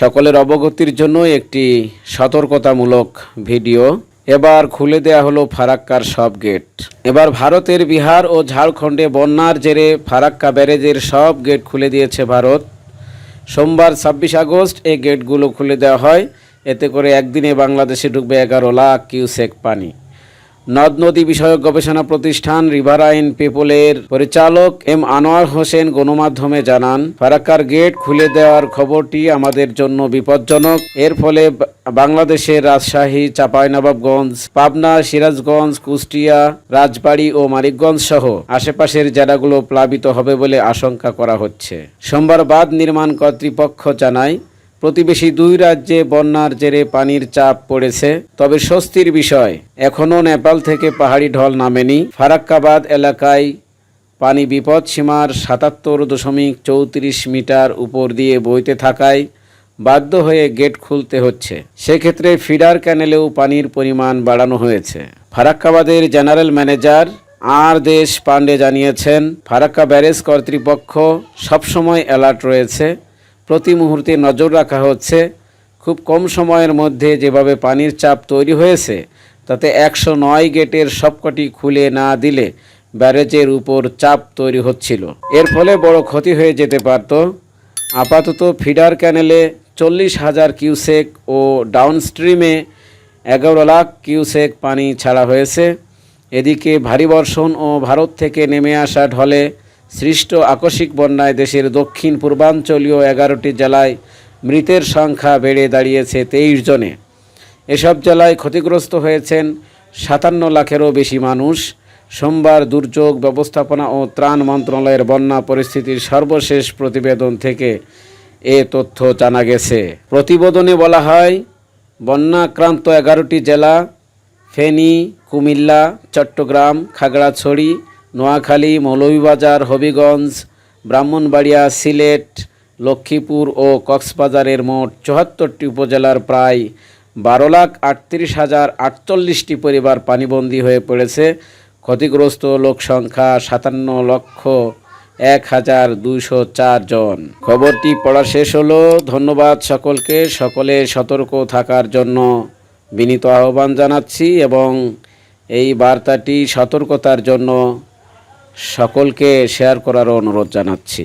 সকলের অবগতির জন্য একটি সতর্কতামূলক ভিডিও। এবার খুলে দেয়া হলো ফারাক্কার সব গেট। এবার ভারতের বিহার ও ঝাড়খণ্ডে বন্যার জেরে ফারাক্কা ব্যারেজের সব গেট খুলে দিয়েছে ভারত। সোমবার ছাব্বিশ আগস্ট এই গেটগুলো খুলে দেওয়া হয়। এতে করে একদিনে বাংলাদেশে ঢুকবে এগারো লাখ কিউসেক পানি। নদ নদী বিষয়ক গবেষণা প্রতিষ্ঠান রিভারাইন পিপলের পরিচালক এম আনোয়ার হোসেন গণমাধ্যমে জানান, ফারাক্কার গেট খুলে দেওয়ার খবরটি আমাদের জন্য বিপজ্জনক। এর ফলে বাংলাদেশের রাজশাহী, চাঁপাইনবাবগঞ্জ, পাবনা, সিরাজগঞ্জ, কুষ্টিয়া, রাজবাড়ী ও মানিকগঞ্জ সহ আশেপাশের জেলাগুলো প্লাবিত হবে বলে আশঙ্কা করা হচ্ছে। সোমবার বাঁধ নির্মাণ কর্তৃপক্ষ জানায় প্রতিবেশী দুই রাজ্যে বন্যার জেরে পানির চাপ পড়েছে। তবে স্বস্তির বিষয়, এখনও নেপাল থেকে পাহাড়ি ঢল নামেনি। ফারাক্কাবাদ এলাকায় পানি বিপদ সীমার সাতাত্তর দশমিক চৌত্রিশ মিটার উপর দিয়ে বইতে থাকায় বাধ্য হয়ে গেট খুলতে হচ্ছে। সেক্ষেত্রে ফিডার ক্যানেলেও পানির পরিমাণ বাড়ানো হয়েছে। ফারাক্কাবাদের জেনারেল ম্যানেজার আর দেশ পান্ডে জানিয়েছেন, ফারাক্কা ব্যারেজ কর্তৃপক্ষ সবসময় অ্যালার্ট রয়েছে। প্রতি মুহূর্তে নজর রাখা হচ্ছে। খুব কম সময়ের মধ্যে যেভাবে পানির চাপ তৈরি হয়েছে, তাতে একশো নয় গেটের সবকটি খুলে না দিলে ব্যারেজের উপর চাপ তৈরি হচ্ছিল। এর ফলে বড় ক্ষতি হয়ে যেতে পারত। আপাতত ফিডার ক্যানেলে চল্লিশ হাজার কিউসেক ও ডাউনস্ট্রিমে এগারো লাখ কিউসেক পানি ছাড়া হয়েছে। এদিকে ভারী বর্ষণ ও ভারত থেকে নেমে আসা ঢলে সৃষ্ট আকস্মিক বন্যায় দেশের দক্ষিণ পূর্বাঞ্চলীয় এগারোটি জেলায় মৃতের সংখ্যা বেড়ে দাঁড়িয়েছে তেইশ জনে। এসব জেলায় ক্ষতিগ্রস্ত হয়েছেন সাতান্ন লাখেরও বেশি মানুষ। সোমবার দুর্যোগ ব্যবস্থাপনা ও ত্রাণ মন্ত্রণালয়ের বন্যা পরিস্থিতির সর্বশেষ প্রতিবেদন থেকে এ তথ্য জানা গেছে। প্রতিবেদনে বলা হয়, বন্যাক্রান্ত এগারোটি জেলা ফেনী, কুমিল্লা, চট্টগ্রাম, খাগড়াছড়ি নোয়াখালী, মৌলভীবাজার, হবিগঞ্জ, ব্রাহ্মণবাড়িয়া, সিলেট, লক্ষ্মীপুর ও কক্সবাজারের মোট চুয়াত্তরটি উপজেলার প্রায় বারো লাখ আটত্রিশ হাজার আটচল্লিশটি পরিবার পানিবন্দী হয়ে পড়েছে। ক্ষতিগ্রস্ত লোক সংখ্যা সাতান্ন লক্ষ এক হাজার দুইশো চার জন। খবরটি পড়া শেষ হলো। ধন্যবাদ সকলকে। সকলে সতর্ক থাকার জন্য বিনীত আহ্বান জানাচ্ছি এবং এই বার্তাটি সতর্কতার জন্য সকলকে শেয়ার করারও অনুরোধ জানাচ্ছি।